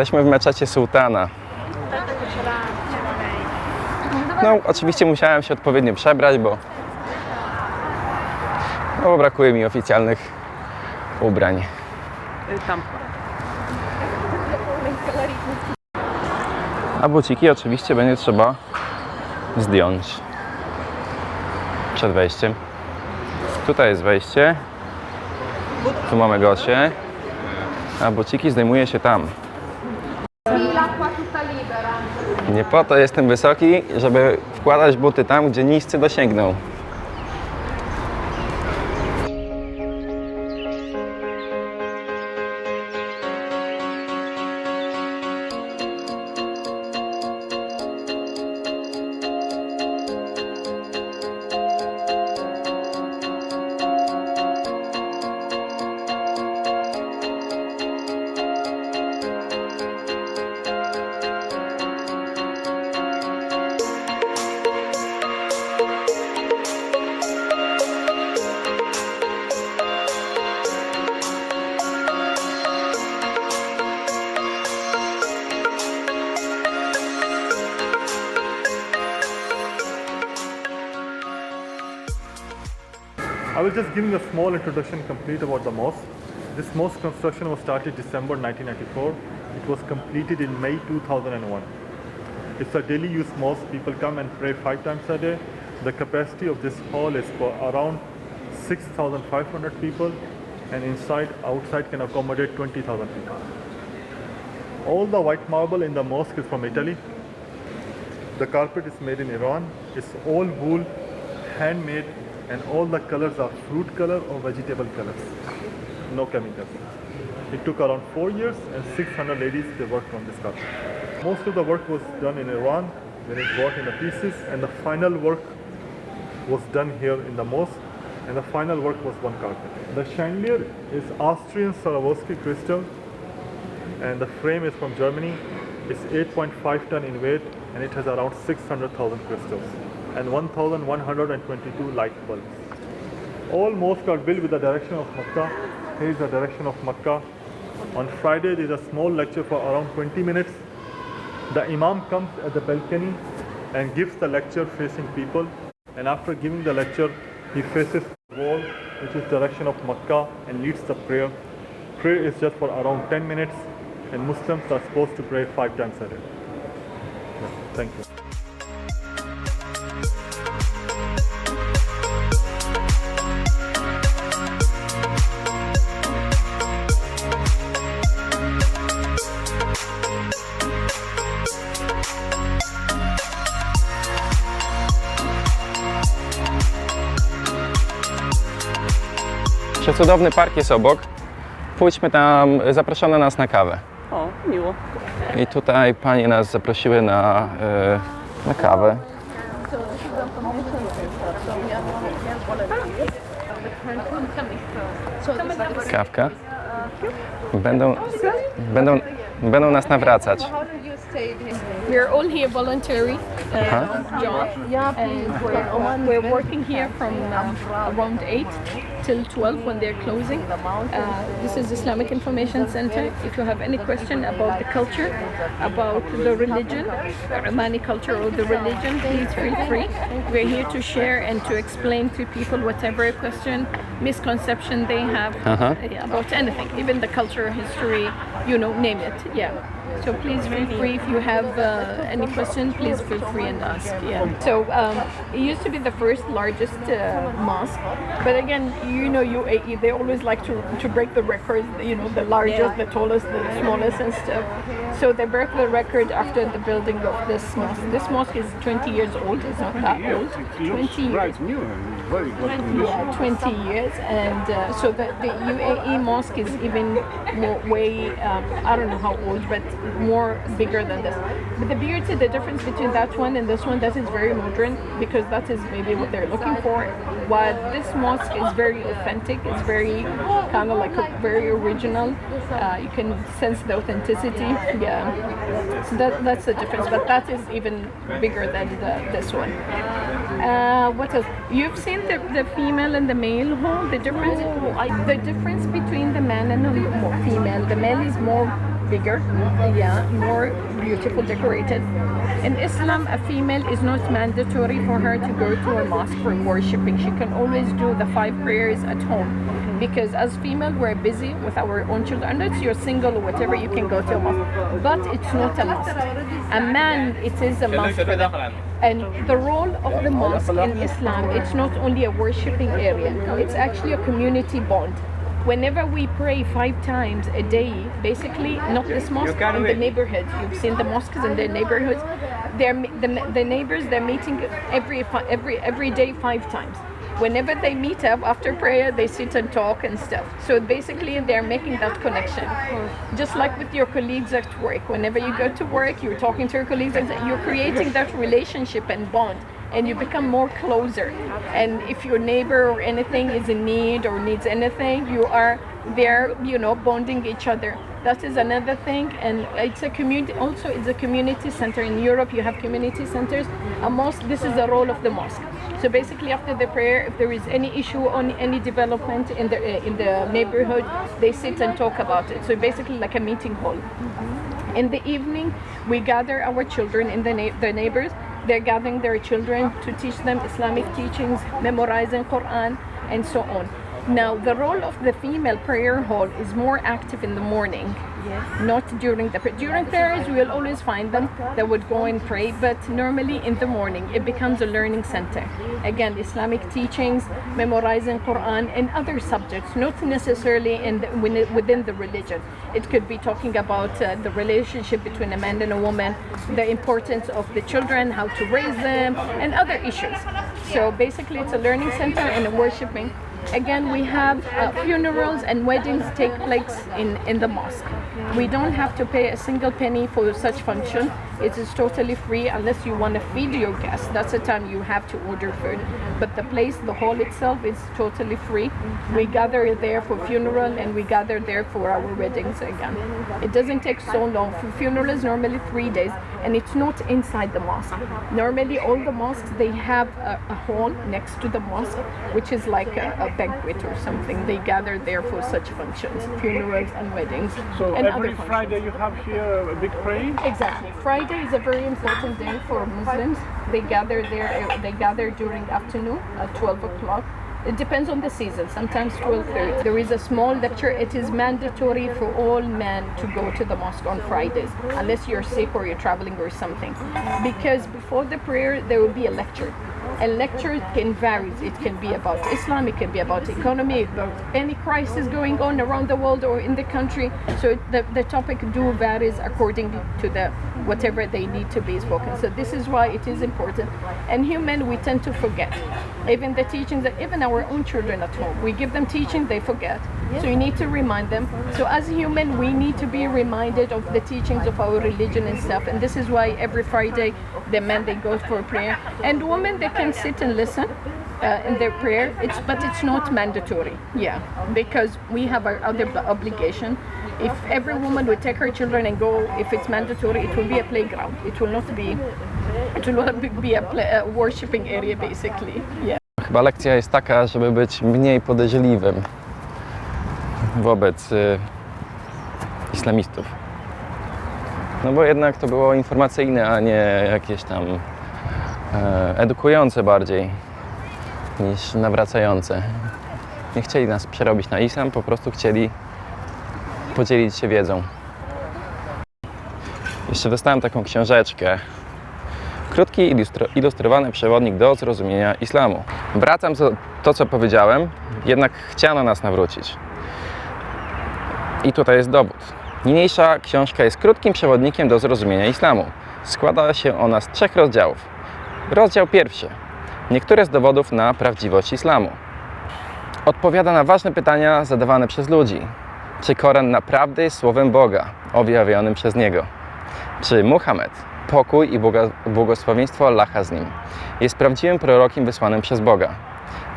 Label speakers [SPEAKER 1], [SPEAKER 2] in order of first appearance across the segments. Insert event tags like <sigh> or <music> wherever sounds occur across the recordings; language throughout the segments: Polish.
[SPEAKER 1] Jesteśmy w meczecie Sułtana. No, oczywiście musiałem się odpowiednio przebrać, bo, no, bo brakuje mi oficjalnych ubrań.
[SPEAKER 2] Tam.
[SPEAKER 1] A buciki oczywiście będzie trzeba zdjąć przed wejściem. Tutaj jest wejście. Tu mamy goście. A buciki zdejmuje się tam. Nie po to jestem wysoki, żeby wkładać buty tam, gdzie niscy dosięgną.
[SPEAKER 3] I will just give you a small introduction complete about the mosque. This mosque construction was started December 1994. It was completed in May 2001. It's a daily use mosque. People come and pray five times a day. The capacity of this hall is for around 6,500 people and inside, outside can accommodate 20,000 people. All the white marble in the mosque is from Italy. The carpet is made in Iran. It's all wool, handmade, and all the colors are fruit color or vegetable colors. No chemicals. It took around four years and 600 ladies they worked on this carpet. Most of the work was done in Iran, then it brought in the pieces, and the final work was done here in the mosque, and the final work was one carpet. The chandelier is Austrian Swarovski crystal, and the frame is from Germany. It's 8.5 ton in weight and it has around 600,000 crystals and 1,122 light bulbs. All mosques are built with the direction of Makkah. Here is the direction of Makkah. On Friday there is a small lecture for around 20 minutes. The Imam comes at the balcony and gives the lecture facing people and after giving the lecture he faces the wall which is direction of Makkah and leads the prayer. Prayer is just for around 10 minutes and Muslims are supposed to pray five times a day. Thank you.
[SPEAKER 1] Przecudowny park jest obok. Pójdźmy tam, zaproszono nas na kawę.
[SPEAKER 2] O, miło.
[SPEAKER 1] I tutaj panie nas zaprosiły na, e, na kawę. Kawka. Będą, będą, będą nas nawracać.
[SPEAKER 4] We're all here voluntary, uh, job, and we're, we're working here from um, around 8 till 12 when they're closing. Uh, this is Islamic Information Center. If you have any question about the culture, about the religion, Romani culture or the religion, please feel free. We're here to share and to explain to people whatever question, misconception they have
[SPEAKER 1] Uh-huh.
[SPEAKER 4] about anything, even the culture, history, you know, name it. Yeah. So please feel free if you have uh, any questions, please feel free and ask. Yeah. So um, it used to be the first largest uh, mosque, but again, you know, UAE they always like to to break the records. You know, the largest, the tallest, the smallest, and stuff. So they broke the record after the building of this mosque. This mosque is 20 years old. It's not that old. 20 years.
[SPEAKER 5] new and very good condition.
[SPEAKER 4] Yeah, 20 years, and uh, so the, the UAE mosque is even more way um, I don't know how old, but more bigger than this. But the beauty, the difference between that one and this one, that is very modern because that is maybe what they're looking for. While this mosque is very authentic, it's very kind of like a, very original. Uh, you can sense the authenticity. Yeah, so that that's the difference. But that is even bigger than the, this one. Uh, what else? You've seen the, the female and the male hole. The difference, the difference between the man and the female. The male is more bigger, yeah, more beautiful, decorated. In Islam, a female is not mandatory for her to go to a mosque for worshiping. She can always do the five prayers at home. Because as female, we're busy with our own children. Unless you're single or whatever, you can go to a mosque. But it's not a must. A man, it is a must. And the role of the mosque in Islam, it's not only a worshipping area, it's actually a community bond. Whenever we pray five times a day, basically, not this mosque, in the neighborhood you've seen the mosques in the neighborhoods, they're, the, the neighbors, they're meeting every, every, every day five times. Whenever they meet up after prayer, they sit and talk and stuff. So basically, they're making that connection. Just like with your colleagues at work. Whenever you go to work, you're talking to your colleagues, and you're creating that relationship and bond, and you become more closer. And if your neighbor or anything is in need or needs anything, you are there, you know, bonding each other. That is another thing, and it's a community. Also, it's a community center in Europe. You have community centers. A mosque. This is the role of the mosque. So basically, after the prayer, if there is any issue on any development in the uh, in the neighborhood, they sit and talk about it. So basically, like a meeting hall. In the evening, we gather our children in the, na- the neighbors. They're gathering their children to teach them Islamic teachings, memorizing Quran, and so on. Now, the role of the female prayer hall is more active in the morning, not during the during prayers. We will always find them that would go and pray, but normally in the morning it becomes a learning center. Again, Islamic teachings, memorizing Quran, and other subjects, not necessarily in the, within- within the religion. It could be talking about uh, the relationship between a man and a woman, the importance of the children, how to raise them, and other issues. So basically, it's a learning center and a worshiping. Again, we have uh, funerals and weddings take place in, in the mosque. We don't have to pay a single penny for such function. It is totally free unless you want to feed your guests. That's the time you have to order food. But the place, the hall itself, is totally free. We gather there for funeral and we gather there for our weddings again. It doesn't take so long. For funerals, normally three days, and it's not inside the mosque. Normally, all the mosques they have a, a hall next to the mosque, which is like a, a banquet or something. They gather there for such functions, funerals and weddings,
[SPEAKER 5] So
[SPEAKER 4] and
[SPEAKER 5] every. Friday you have here a big prayer.
[SPEAKER 4] Exactly. Friday is a very important day for Muslims. They gather there. They gather during afternoon at 12 o'clock. It depends on the season. Sometimes 12:30. There is a small lecture. It is mandatory for all men to go to the mosque on Fridays, unless you're sick or you're traveling or something. Because before the prayer, there will be a lecture. And lecture can vary. It can be about Islam, it can be about economy, about any crisis going on around the world or in the country. So the, the topic do varies according to the whatever they need to be spoken. So this is why it is important. And human, we tend to forget. Even the teachings that even our own children at home, we give them teaching, they forget. So you need to remind them. So as human, we need to be reminded of the teachings of our religion and stuff. And this is why every Friday the men they go for prayer, and women they can sit and listen. Uh, in their prayer, it's but it's not mandatory. Yeah, because we have our other obligation. If every woman would take her children and go, if it's mandatory, it will be a playground. It will not be. It will not be- be a, play, a worshiping area, basically. Yeah.
[SPEAKER 1] Chyba lekcja jest taka, żeby być mniej podejrzliwym wobec y, islamistów. No bo jednak to było informacyjne, a nie jakieś tam e, edukujące bardziej niż nawracające. Nie chcieli nas przerobić na islam, po prostu chcieli podzielić się wiedzą. Jeszcze dostałem taką książeczkę. Krótki, ilustro, ilustrowany przewodnik do zrozumienia islamu. Wracam do to, co powiedziałem, jednak chciano nas nawrócić. I tutaj jest dowód. Niniejsza książka jest krótkim przewodnikiem do zrozumienia islamu. Składa się ona z trzech rozdziałów. Rozdział pierwszy. Niektóre z dowodów na prawdziwość islamu. Odpowiada na ważne pytania zadawane przez ludzi. Czy Koran naprawdę jest słowem Boga, objawionym przez Niego? Czy Muhammad, pokój i błogosławieństwo Allaha z nim, jest prawdziwym prorokiem wysłanym przez Boga?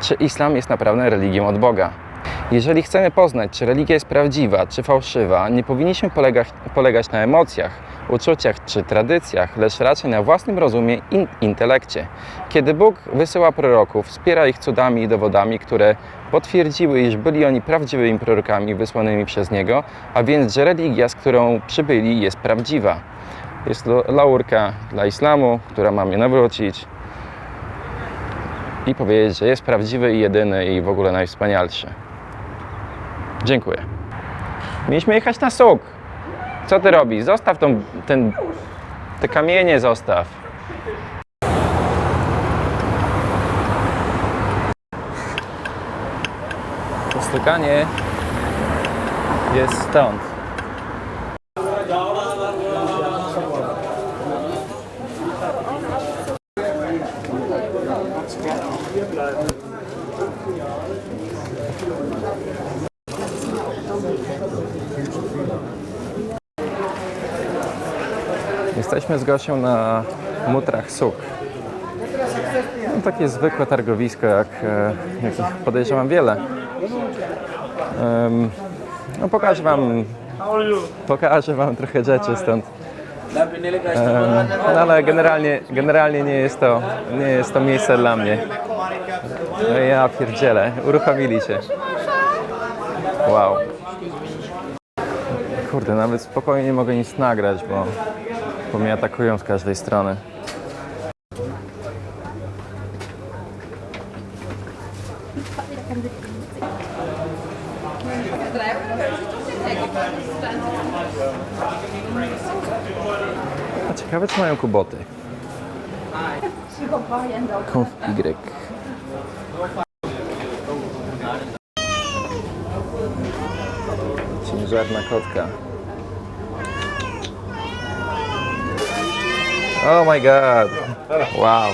[SPEAKER 1] Czy islam jest naprawdę religią od Boga? Jeżeli chcemy poznać, czy religia jest prawdziwa, czy fałszywa, nie powinniśmy polegać, polegać na emocjach uczuciach czy tradycjach, lecz raczej na własnym rozumie i intelekcie. Kiedy Bóg wysyła proroków, wspiera ich cudami i dowodami, które potwierdziły, iż byli oni prawdziwymi prorokami wysłanymi przez Niego, a więc, że religia, z którą przybyli, jest prawdziwa. Jest to laurka dla islamu, która ma mnie nawrócić i powiedzieć, że jest prawdziwy i jedyny i w ogóle najwspanialszy. Dziękuję. Mieliśmy jechać na suk. Co ty robisz? Zostaw tą, ten, te kamienie zostaw. To jest stąd. Jesteśmy z Gosią na Mutrach Suk. No, takie zwykłe targowisko, jak, e, jakich podejrzewam wiele. Em, no, pokażę wam, pokażę wam trochę rzeczy stąd. No, ale generalnie, generalnie nie, jest to, nie jest to miejsce dla mnie. No, ja pierdzielę, uruchomili cię. Wow. Kurde, nawet spokojnie nie mogę nic nagrać, bo, bo mnie atakują z każdej strony. A ciekawe, czy mają kuboty. Konf Y. Ciężarna kotka. Oh my god. Wow.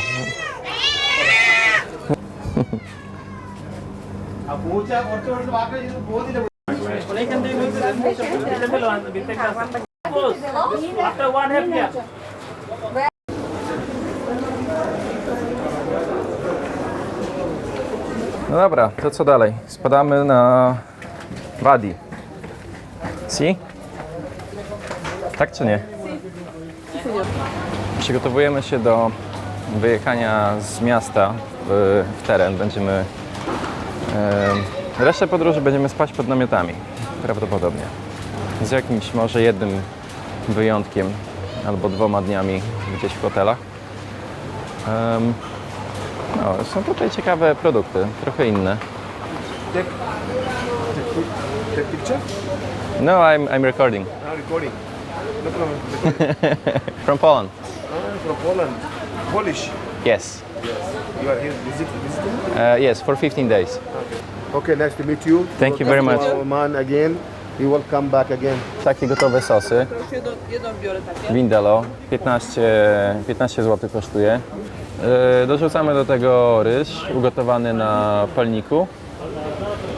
[SPEAKER 1] No dobra, to co dalej? Spadamy na Wadi. Si? Tak czy nie? Przygotowujemy się do wyjechania z miasta w, w teren. Będziemy. E, resztę podróży będziemy spać pod namiotami. Prawdopodobnie. Z jakimś może jednym wyjątkiem albo dwoma dniami gdzieś w hotelach. No, są tutaj ciekawe produkty, trochę inne.
[SPEAKER 6] Take picture?
[SPEAKER 1] No, I'm, I'm recording
[SPEAKER 6] Ah, recording. No problem. <laughs>
[SPEAKER 1] from Poland.
[SPEAKER 6] From Poland. Polish.
[SPEAKER 1] Yes.
[SPEAKER 6] You are here visit, visiting?
[SPEAKER 1] Uh, yes, for 15 days.
[SPEAKER 6] Okay, nice to meet you.
[SPEAKER 1] Thank you very much.
[SPEAKER 6] Oman again. You will come back again.
[SPEAKER 1] Takie gotowe sosy.
[SPEAKER 2] Już jedną, jedną biorę takie.
[SPEAKER 1] Vindelo 15, 15 zł kosztuje. Yy, dorzucamy do tego ryż ugotowany na palniku.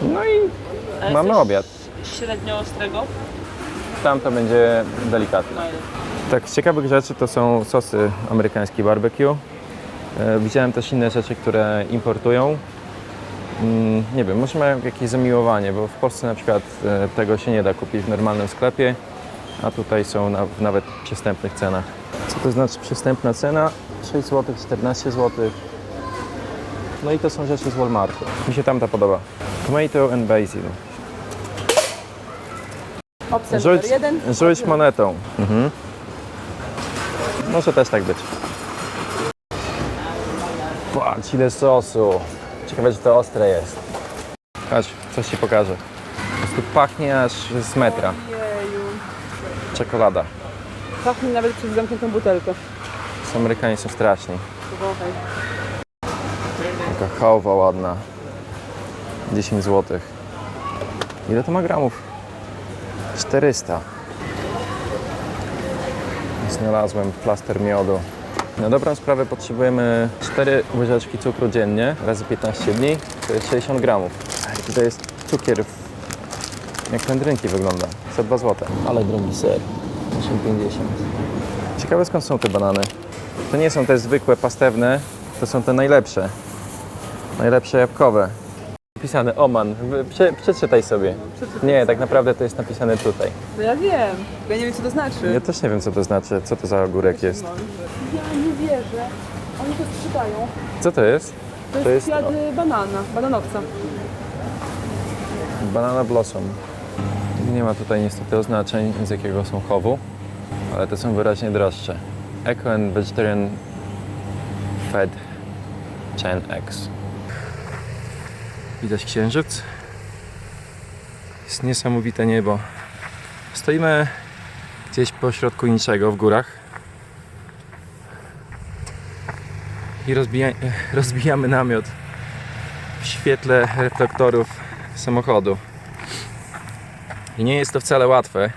[SPEAKER 1] No i mamy obiad.
[SPEAKER 2] Średnio ostrego.
[SPEAKER 1] Tam to będzie delikatne. Tak, z ciekawych rzeczy to są sosy amerykańskie barbecue. E, Widziałem też inne rzeczy, które importują. Mm, Nie wiem, może mają jakieś zamiłowanie, bo w Polsce na przykład e, tego się nie da kupić w normalnym sklepie, a tutaj są na, w nawet przystępnych cenach. Co to znaczy przystępna cena? 6 zł, 14 zł. No i to są rzeczy z Walmartu. Mi się tamta podoba. Tomato and basil. Rzuć,
[SPEAKER 2] numer jeden.
[SPEAKER 1] rzuć monetą. Mhm. Może też tak być. Patrz ile sosu. Ciekawe, czy to ostre jest. Chodź, coś Ci pokażę. Po prostu pachnie aż z metra. Czekolada.
[SPEAKER 2] Pachnie nawet przez zamkniętą butelkę.
[SPEAKER 1] Amerykanie są straszni. Taka chałwa ładna. 10 zł. Ile to ma gramów? 400. Znalazłem plaster miodu. Na dobrą sprawę potrzebujemy 4 łyżeczki cukru dziennie razy 15 dni, to jest 60 gramów. I tutaj jest cukier, w- jak wędrynki wygląda, za 2 zł. Ale drogi ser, 8,50. Ciekawe skąd są te banany. To nie są te zwykłe pastewne, to są te najlepsze. Najlepsze jabłkowe. Napisane Oman. Prze, przeczytaj sobie. Nie, tak naprawdę to jest napisane tutaj.
[SPEAKER 2] No ja wiem. Ja nie wiem, co to znaczy.
[SPEAKER 1] Ja też nie wiem, co to znaczy, co to za ogórek jest.
[SPEAKER 2] Ja nie wierzę. Oni to sprzedają.
[SPEAKER 1] Co to jest?
[SPEAKER 2] To jest,
[SPEAKER 1] To jest-
[SPEAKER 2] kwiat y, banana, bananowca.
[SPEAKER 1] Banana Blossom. Nie ma tutaj niestety oznaczeń, z jakiego są chowu, ale to są wyraźnie droższe. Eco and Vegetarian Fed Chen X. Widać księżyc. Jest niesamowite niebo. Stoimy gdzieś po środku niczego w górach. I rozbija, <laughs> rozbijamy namiot w świetle reflektorów samochodu. I nie jest to wcale łatwe.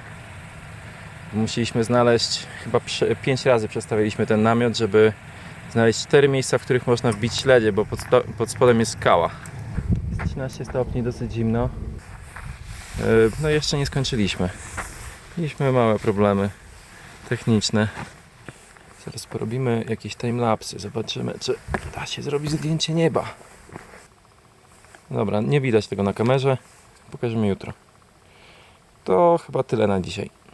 [SPEAKER 1] Musieliśmy znaleźć, chyba 5 razy przestawiliśmy ten namiot, żeby znaleźć 4 miejsca, w których można wbić śledzie, bo pod, pod spodem jest skała. Jest 13 stopni, dosyć zimno. Yy, No jeszcze nie skończyliśmy. Mieliśmy małe problemy techniczne. Zaraz porobimy jakieś timelapsy, zobaczymy czy da się zrobić zdjęcie nieba. Dobra, nie widać tego na kamerze. Pokażemy jutro. To chyba tyle na dzisiaj.